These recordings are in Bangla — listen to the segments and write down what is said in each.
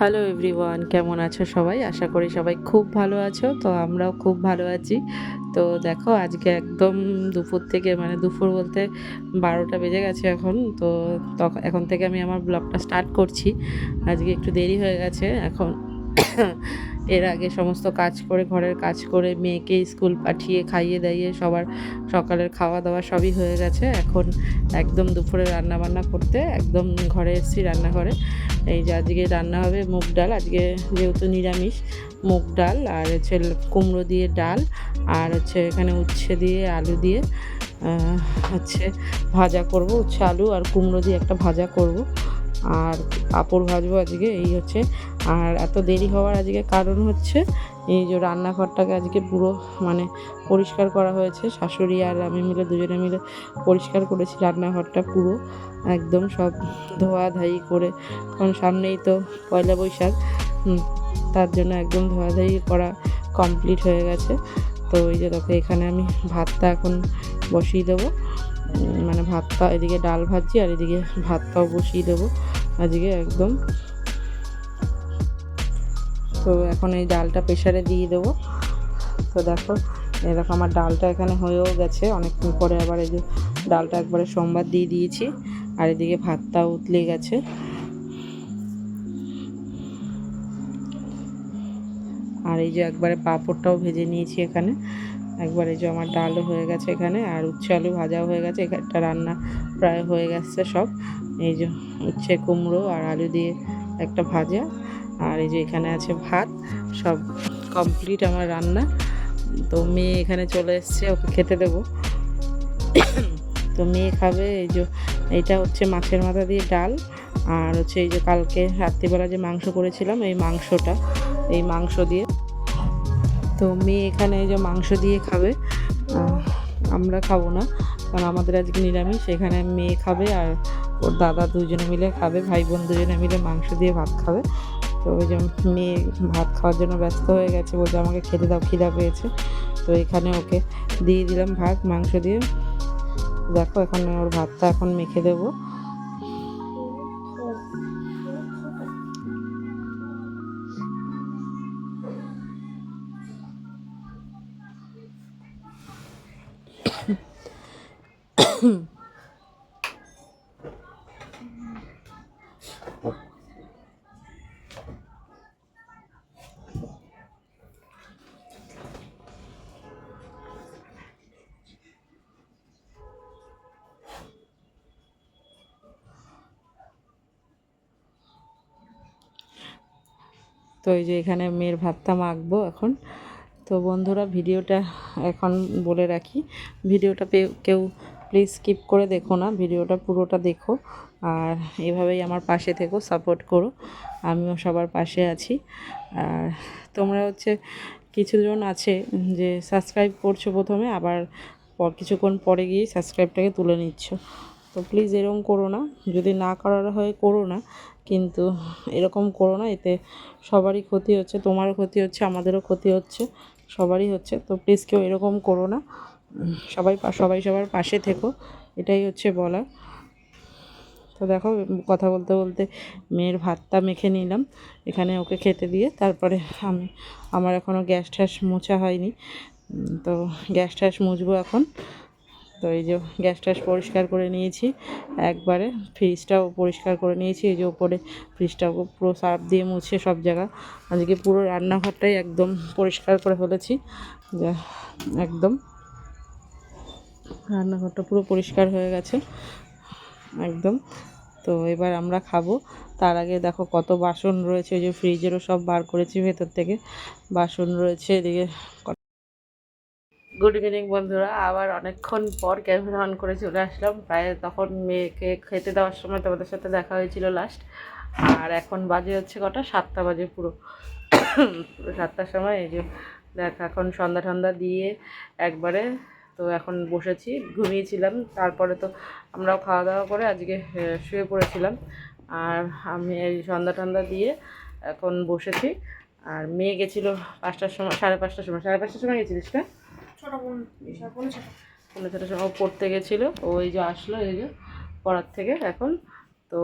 হ্যালো এভরিওয়ান কেমন আছো সবাই? আশা করি সবাই খুব ভালো আছো, তো আমরাও খুব ভালো আছি। তো দেখো, আজকে একদম দুপুর থেকে মানে দুপুর বলতে বারোটা বেজে গেছে এখন, তো তখন এখন থেকে আমি আমার ব্লগটা স্টার্ট করছি। আজকে একটু দেরি হয়ে গেছে, এখন এর আগে সমস্ত কাজ করে, ঘরের কাজ করে, মেয়েকে স্কুল পাঠিয়ে, খাইয়ে দাইয়ে সবার সকালের খাওয়া দাওয়া সবই হয়ে গেছে। এখন একদম দুপুরে রান্না বান্না করতে একদম ঘরে এসেছি রান্নাঘরে। এই যে আজকে রান্না হবে মুগ ডাল। আজকে যেহেতু নিরামিষ, মুগ ডাল আর হচ্ছে কুমড়ো দিয়ে ডাল আর হচ্ছে এখানে উচ্ছে দিয়ে, আলু দিয়ে হচ্ছে ভাজা করব, উচ্ছে, আলু আর কুমড়ো দিয়ে একটা ভাজা করব। আর পাঁপড় ভাজবো আজকে, এই হচ্ছে। আর এত দেরি হওয়ার আজকে কারণ হচ্ছে, এই যে রান্নাঘরটাকে আজকে পুরো মানে পরিষ্কার করা হয়েছে। শাশুড়ি আর আমি মিলে দুজনে মিলে পরিষ্কার করেছি রান্নাঘরটা পুরো, একদম সব ধোয়াধাই করে। কারণ সামনেই তো পয়লা বৈশাখ তার জন্য একদম ধোয়াধাই করা কমপ্লিট হয়ে গেছে। তো এই যে দেখো, এখানে আমি ভাতটা এখন বসিয়ে দেবো। মানে ভাতটা, এদিকে ডাল ভাজছি আর এদিকে ভাতটাও বসিয়ে দেবো। আজকে একদম। তো এখন এই ডালটা প্রেশারে দিয়ে দেবো। তো দেখো, এরকম আমার ডালটা এখানে হয়েও গেছে। অনেকক্ষণ পরে আবার এই যে ডালটা একবারে সোমবার দিয়ে দিয়েছি। আর এদিকে ভাতটাও উতলে গেছে। আর এই যে একবারে পাঁপড়টাও ভেজে নিয়েছি এখানে। একবার যে আমার ডালও হয়ে গেছে এখানে আর উচ্ছে আলু ভাজাও হয়ে গেছে একটা রান্না প্রায় হয়ে গেছে সব। এই যে উচ্ছে, কুমড়ো আর আলু দিয়ে একটা ভাজা। আর এই যে এখানে আছে ভাত, সব কমপ্লিট আমার রান্না। তো মেয়ে এখানে চলে এসছে, ওকে খেতে দেবো। তো মেয়ে খাবে, এই যে এইটা হচ্ছে মাছের মাথা দিয়ে ডাল। আর হচ্ছে এই যে কালকে রাত্রিবেলা যে মাংস করেছিলাম, এই মাংসটা, এই মাংস দিয়ে তো মেয়ে এখানে যে মাংস দিয়ে খাবে আমরা খাব না, কারণ আমাদের আজকে নিরামিষ, এখানে মেয়ে খাবে আর ওর দাদা দুজনে মিলে খাবে ভাই বোন দুজনে মিলে মাংস দিয়ে ভাত খাবে। তো ওই যে মেয়ে ভাত খাওয়ার জন্য ব্যস্ত হয়ে গেছে, বলছে আমাকে খেতে দাও, খিদা পেয়েছে। তো এখানে ওকে দিয়ে দিলাম ভাত, মাংস দিয়ে। দেখো এখন ওর ভাতটা এখন মেখে দেবো। তো এই যে এখানে মেয়ের ভাতটা মাখবো এখন। তো বন্ধুরা, ভিডিওটা এখন বলে রাখি। ভিডিওটা কেউ প্লিজ স্কিপ করে দেখো না, ভিডিওটা পুরোটা দেখো। আর এভাবেই আমার পাশে থেকো সাপোর্ট করো। আমিও সবার পাশে আছি। আর তোমরা হচ্ছে কিছুজন আছে যে সাবস্ক্রাইব করছ প্রথমে, আবার কিছুক্ষণ পরে গিয়ে সাবস্ক্রাইবটাকে তুলে নিচ্ছ। তো প্লিজ এরকম করো না। যদি না করার হয় করো না, কিন্তু এরকম করো না, এতে সবারই ক্ষতি হচ্ছে, তোমারও ক্ষতি হচ্ছে, আমাদেরও ক্ষতি হচ্ছে, সবারই হচ্ছে। তো প্লিজ কেউ এরকম করো না। সবাই সবাই সবার পাশে থেকো, এটাই হচ্ছে বলা তো দেখো, কথা বলতে বলতে মেয়ের ভাতটা মেখে নিলাম, এখানে ওকে খেতে দিয়ে, তারপরে আমি, আমার এখনও গ্যাস ট্যাস মোছা হয়নি। তো গ্যাস ট্যাস মুছবো এখন। তো এই যে গ্যাস ট্যাস পরিষ্কার করে নিয়েছি। একবারে ফ্রিজটাও পরিষ্কার করে নিয়েছি। এই যে ওপরে ফ্রিজটাও পুরো সার্ফ দিয়ে মুছে সব জায়গা। আজকে পুরো রান্নাঘরটাই একদম পরিষ্কার করে ফেলেছি। একদম। রান্নাঘরটা পুরো পরিষ্কার হয়ে গেছে। একদম। তো এবার আমরা খাব। তার আগে দেখো কত বাসন রয়েছে। ওই যে ফ্রিজেরও সব বার করেছি ভেতর থেকে। বাসন রয়েছে, এদিকে গুড ইভিনিং বন্ধুরা। আবার অনেকক্ষণ পর ক্যামেরা অন করে চলে আসলাম। প্রায় তখন মেয়েকে খেতে দেওয়ার সময় তোমাদের সাথে দেখা হয়েছিল লাস্ট আর এখন বাজে হচ্ছে কটা? সাতটা বাজে পুরো। সাতটার সময় এই যে, দেখ, এখন সন্ধ্যা টন্ধা দিয়ে একবারে তো এখন বসেছি, ঘুমিয়েছিলাম। তারপরে তো আমরাও খাওয়া দাওয়া করে আজকে শুয়ে পড়েছিলাম। আর আমি এই সন্ধ্যা টন্ধা দিয়ে এখন বসেছি। আর মেয়ে গেছিল পাঁচটার সময়, সাড়ে পাঁচটার সময়। সাড়ে পাঁচটার সময় গেছিলিস না? ছটা বিশাল ছটা। ছটার ও পড়তে গেছিল ও এই যে আসলো এই যে পড়ার থেকে এখন। তো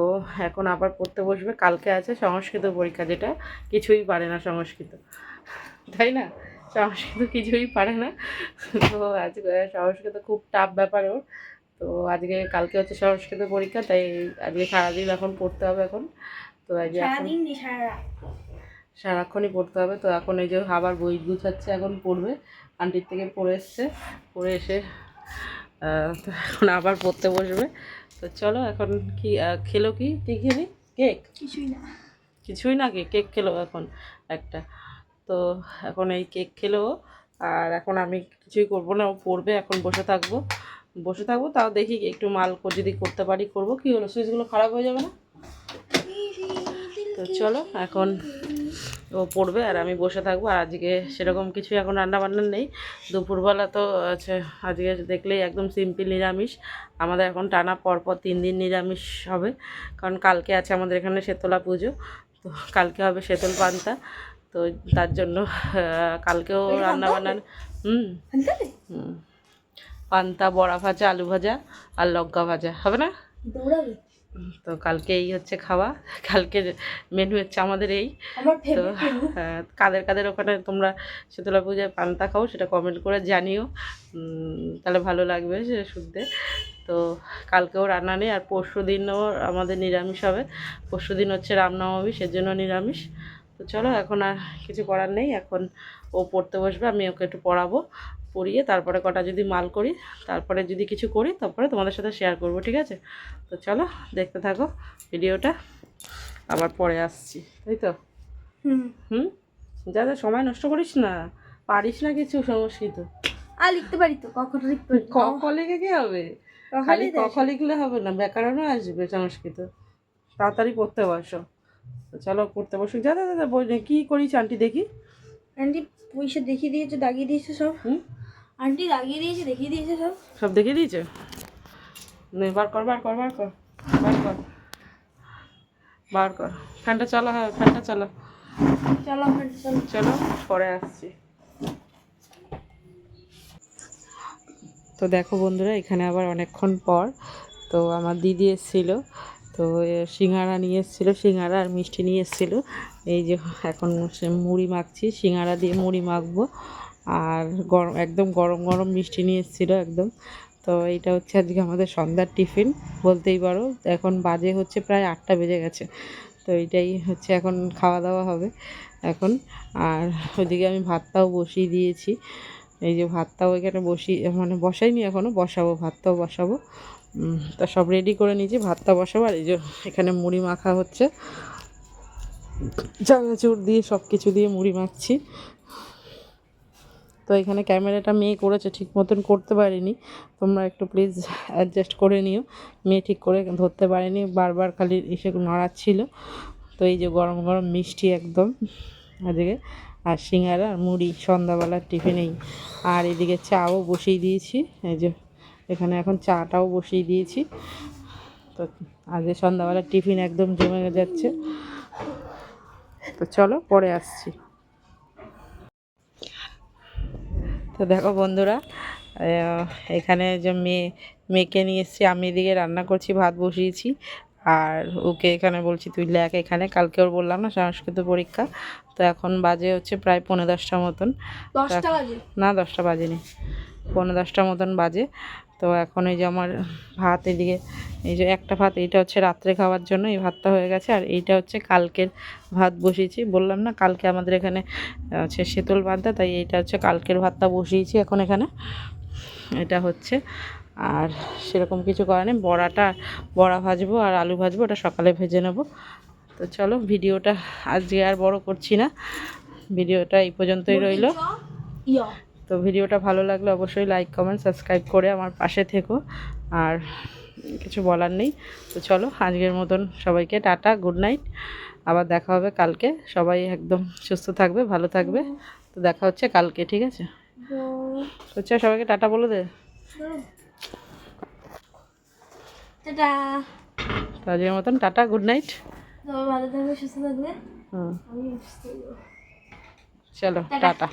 এখন আবার পড়তে বসবে কালকে আছে সংস্কৃত পরীক্ষা যেটা কিছুই পারে না সংস্কৃত। তাই না? সংস্কৃত কিছুই পারে না। তো আজকে সংস্কৃত খুব টাফ ব্যাপার ওর। তো আজকে কালকে হচ্ছে সংস্কৃত পরীক্ষা তাই আজকে সারাদিন এখন পড়তে হবে এখন। তো আজকে সারাক্ষণই পড়তে হবে। তো এখন এই যে আবার বই গুছাচ্ছে এখন পড়বে। আন্টির থেকে পড়ে এসছে পড়ে এসে তো এখন আবার পড়তে বসবে। তো চলো এখন কি খেলো কি? কি খেলি? কেক? কিছুই না। কিছুই না কি? কেক খেলো এখন একটা। তো এখন এই কেক খেলো আর এখন আমি কিছুই করব না ও পড়বে এখন বসে থাকব। বসে থাকব তাও দেখি একটু মাল যদি করতে পারি করব। কি হলো? সুইচগুলো খারাপ হয়ে যাবে না? তো চলো এখন ও পড়বে আর আমি বসে থাকব। আর আজকে সেরকম কিছু এখন রান্না বান্না নেই। দুপুরবেলা তো আছে আজকে দেখলেই একদম সিম্পল নিরামিষ। আমাদের এখন টানা পরপর তিন দিন নিরামিষ হবে। কারণ কালকে আছে আমাদের এখানে শেতলা পুজো তো কালকে হবে শেতল পান্তা। তো তার জন্য কালকেও এটা রান্না পান্তা হুম হুম। পান্তা বড়া ভাজা আলু ভাজা আর লঙ্কা ভাজা। হবে না? তো কালকে এই হচ্ছে খাওয়া। কালকে মেনু হচ্ছে আমাদের এই। তো হ্যাঁ, কাদের কাদের ওখানে তোমরা শীতলা পূজায় পান্তা খাও সেটা কমেন্ট করে জানিও। তাহলে ভালো লাগবে সে শুনতে। তো কালকেও রান্না নেই আর পরশু দিনও আমাদের নিরামিষ হবে। পরশু দিন হচ্ছে রামনবমী সেজন্য নিরামিষ। তো চলো এখন আর কিছু করার নেই। এখন ও পড়তে বসবে আমি ওকে একটু পড়াবো পড়িয়ে তারপরে কটা যদি মাল করি তারপরে যদি কিছু করি তারপরে তোমাদের সাথে শেয়ার করব ঠিক আছে? তো চলো দেখতে থাকো ভিডিওটা। আবার পরে আসছি তাই তো? হুম। হুম? যা যা সময় নষ্ট করিস না। পারিস না কিছু সংস্কৃত আর লিখতে পারি তো কখনো লিখতে পারি? ক লিখে কি হবে? খালি ক লিখলে হবে না ব্যাকরণও আসবে সংস্কৃত। তাড়াতাড়ি পড়তে বসো। তো চলো পড়তে বসুক। যা যা যা, যা বই কি করিস আন্টি দেখি। আন্টি পয়সা দেখিয়ে দিয়েছে দাগিয়ে দিয়েছে সব। হুম? আন্টি দাগিয়ে দিয়েছে দেখিয়ে দিয়েছে সব। সব দেখে দিয়েছে? নে বার কর বার কর বার কর বার কর বার কর। ফ্যানটা চালা হ্যাঁ ফ্যানটা চালা। চলো চলো। চলো পরে আসছি। তো দেখো বন্ধুরা এখানে আবার অনেকক্ষণ পর তো আমার দিদি এসেছিল। তো সিঙ্গারা নিয়ে এসেছিল, সিঙ্গারা আর মিষ্টি নিয়ে এসেছিল। এই যে, এখন মুড়ি মাখছি, সিঙ্গারা দিয়ে মুড়ি মাখবো। আর গরম একদম গরম গরম মিষ্টি নিয়ে এসেছিল একদম। তো, এইটা হচ্ছে আজকে আমাদের সন্ধ্যার টিফিন, বলতেই পারো। এখন বাজে হচ্ছে প্রায় আটটা বেজে গেছে। তো, এইটাই হচ্ছে এখন খাওয়া দাওয়া হবে এখন। আর ওইদিকে আমি ভাতটাও বসিয়ে দিয়েছি। এই যে ভাতটাও এখানে বসিয়ে মানে বসাইনি এখনও বসাবো, ভাতটাও বসাবো। তা সব রেডি করে নিয়েছি, ভাতটা বসাবো, আর এই যে এখানে মুড়ি মাখা হচ্ছে। চানাচুর দিয়ে সব কিছু দিয়ে মুড়ি মাখছি। তো এখানে ক্যামেরাটা মেয়ে করেছে, ঠিক মতন করতে পারিনি। তোমরা একটু প্লিজ অ্যাডজাস্ট করে নিও। মেয়ে ঠিক করে ধরতে পারেনি, বারবার খালি এসে নড়াচ্ছিল। তো এই যে গরম গরম মিষ্টি একদম আজকে আর সিঙ্গারা, আর মুড়ি, সন্ধ্যাবেলার টিফিনেই আর এদিকে চাও বসিয়ে দিয়েছি, এই যে এখানে এখন চাটাও বসিয়ে দিয়েছি। তো আজকে সন্ধ্যাবেলা টিফিন একদম জমে যাচ্ছে। তো চলো পরে আসছি। তো দেখো বন্ধুরা এখানে যে মেয়ে মেয়েকে নিয়ে এসেছি আমি এদিকে রান্না করছি ভাত বসিয়েছি। আর ওকে এখানে বলছি তুই লেখ এখানে। কালকে ওর বললাম না সংস্কৃত পরীক্ষা। তো এখন বাজে হচ্ছে প্রায় পনেরো দশটা মতন। না দশটা বাজেনি। পনেরো দশটা মতন বাজে। তো এখন এই যে আমার ভাত এদিকে এই যে একটা ভাত এইটা হচ্ছে রাত্রে খাওয়ার জন্য এই ভাতটা হয়ে গেছে। আর এইটা হচ্ছে কালকের ভাত বসিয়েছি। বললাম না কালকে আমাদের এখানে হচ্ছে শীতল ভাতটা তাই এইটা হচ্ছে কালকের ভাতটা বসিয়েছি এখন এখানে। এটা হচ্ছে আর সেরকম কিছু করার নেই। বড়াটা বড়া ভাজবো আর আলু ভাজবো ওটা সকালে ভেজে নেব। তো চলো ভিডিওটা আজকে আর বড় করছি না। ভিডিওটা এই পর্যন্তই রইল। তো ভিডিওটা ভালো লাগলে অবশ্যই লাইক কমেন্ট সাবস্ক্রাইব করে আমার পাশে থেকো। আর কিছু বলার নেই। তো চলো আজকের মতন সবাইকে টাটা গুড নাইট আবার দেখা হবে কালকে। সবাই একদম সুস্থ থাকবে ভালো থাকবে। তো দেখা হচ্ছে কালকে ঠিক আছে? তো চল সবাইকে টাটা বলে দে। টাটা। তো আজকের মতন টাটা গুড নাইট ভালো থাকবে সুস্থ থাকবে। হুম। চলো। টাটা।